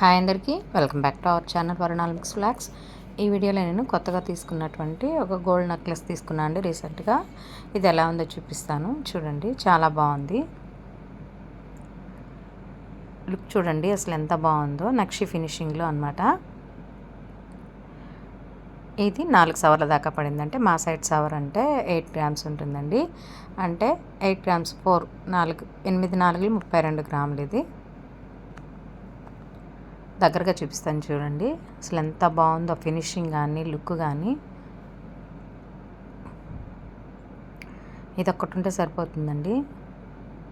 Hi అందరికీ welcome back to our channel వరుణాల్ ఫ్లాక్స్ ఈ వీడియోలో నేను కొత్తగా తీసుకున్నటువంటి ఒక గోల్డ్ నెక్లెస్ తీసుకున్నాను అండి రీసెంట్గా. ఇది ఎలా ఉందో చూపిస్తాను. చూడండి చాలా బాగుంది. లుక్ చూడండి అసలు ఎంత బాగుందో. నక్షి ఫినిషింగ్లో అనమాట ఇది నాలుగు సవర్ల దాకా పడిందంటే మా సైడ్ సవర్ అంటే ఎయిట్ గ్రామ్స్ ఉంటుందండి. అంటే ఎయిట్ గ్రామ్స్ ఫోర్ నాలుగు ఎనిమిది నాలుగు ముప్పై రెండు గ్రాములు ఇది. దగ్గరగా చూపిస్తాను చూడండి. అసలు ఎంత బాగుందో ఫినిషింగ్ కానీ లుక్ కానీ. ఇది ఒక్కటి ఉంటే సరిపోతుందండి.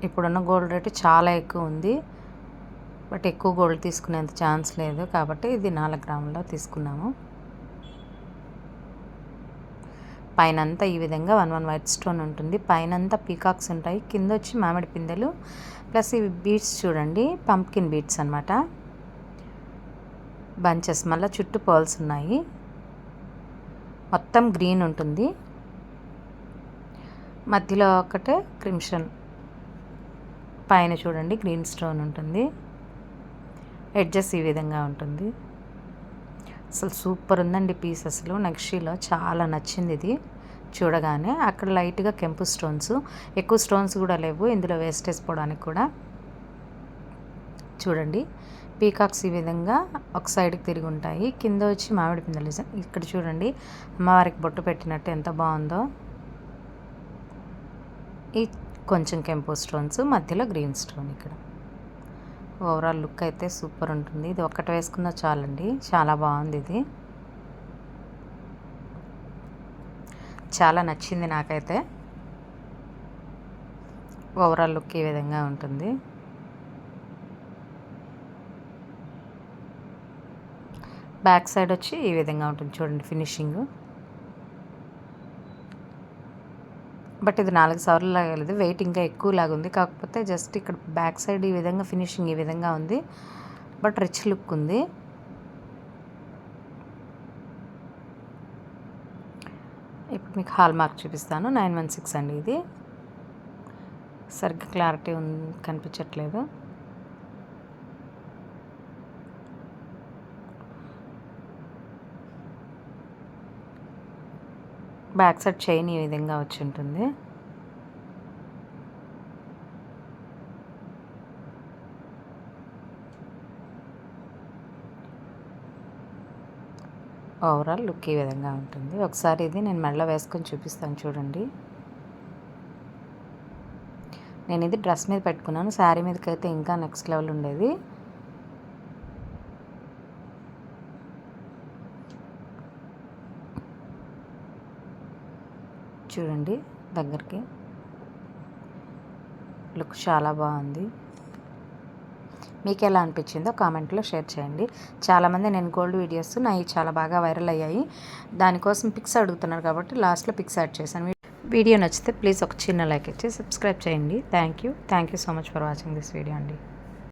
ఇప్పుడున్న గోల్డ్ రేటు చాలా ఎక్కువ ఉంది. బట్ ఎక్కువ గోల్డ్ తీసుకునేంత ఛాన్స్ లేదు కాబట్టి ఇది నాలుగు గ్రాముల్లో తీసుకున్నాము. పైనంతా ఈ విధంగా వన్ వన్ వైట్ స్టోన్ ఉంటుంది. పైనంతా పీకాక్స్ ఉంటాయి. కింద వచ్చి మామిడి పిందెలు. ప్లస్ ఇవి బీట్స్ చూడండి. పంప్కిన్ బీట్స్ అనమాట బంచెస్. మళ్ళీ చుట్టూ పర్ల్స్ ఉన్నాయి. మొత్తం గ్రీన్ ఉంటుంది. మధ్యలో ఒకటే క్రిమ్షన్. పైన చూడండి గ్రీన్ స్టోన్ ఉంటుంది. ఎడ్జెస్ ఈ విధంగా ఉంటుంది. అసలు సూపర్ ఉందండి పీస్ అసలు. నెక్స్ట్లో చాలా నచ్చింది ఇది. చూడగానే అక్కడ లైట్గా కెంపు స్టోన్స్. ఎక్కువ స్టోన్స్ కూడా లేవు. ఇందులో వేస్ట్ వేసుకోవడానికి కూడా. చూడండి. పీకాక్స్ ఈ విధంగా ఒక సైడ్కి తిరిగి ఉంటాయి. కింద వచ్చి మామిడి పిందెలు ఇక్కడ చూడండి అమ్మవారికి బొట్టు పెట్టినట్టు ఎంత బాగుందో. ఈ కొంచెం కెంపు స్టోన్స్ మధ్యలో గ్రీన్ స్టోన్ ఇక్కడ. ఓవరాల్ లుక్ అయితే సూపర్ ఉంటుంది. ఇది ఒక్కటి వేసుకున్నా చాలండి. చాలా బాగుంది ఇది. చాలా నచ్చింది నాకైతే. ఓవరాల్ లుక్ ఈ విధంగా ఉంటుంది. బ్యాక్ సైడ్ వచ్చి ఈ విధంగా ఉంటుంది చూడండి ఫినిషింగ్. బట్ ఇది నాలుగు సార్లు లాగలేదు. వెయిట్ ఇంకా ఎక్కువ లాగా ఉంది. కాకపోతే జస్ట్ ఇక్కడ బ్యాక్ సైడ్ ఈ విధంగా ఫినిషింగ్ ఈ విధంగా ఉంది. బట్ రిచ్ లుక్ ఉంది. ఇప్పుడు మీకు హాల్ మార్క్ చూపిస్తాను. నైన్ వన్ సిక్స్ అండి ఇది. సరిగ్గా క్లారిటీ ఉంది కనిపించట్లేదు. బ్యాక్ సైడ్ చైన్ ఈ విధంగా వచ్చి ఉంటుంది. ఓవరాల్ లుక్ ఈ విధంగా ఉంటుంది. ఒకసారి ఇది నేను మెడలో వేసుకొని చూపిస్తాను చూడండి. నేను ఇది డ్రెస్ మీద పెట్టుకున్నాను. శారీ మీదకి అయితే ఇంకా నెక్స్ట్ లెవెల్ ఉండేది. చూడండి దగ్గరికి. లుక్ చాలా బాగుంది. మీకు ఎలా అనిపించిందో కామెంట్లో షేర్ చేయండి. చాలామంది నేను గోల్డ్ వీడియోస్ నావి చాలా బాగా వైరల్ అయ్యాయి. దానికోసం పిక్స్ అడుగుతున్నారు కాబట్టి లాస్ట్లో పిక్స్ యాడ్ చేశాను. వీడియో నచ్చితే ప్లీజ్ ఒక చిన్న లైక్ ఇచ్చి సబ్స్క్రైబ్ చేయండి. Thank you. Thank you so much for watching this video అండి.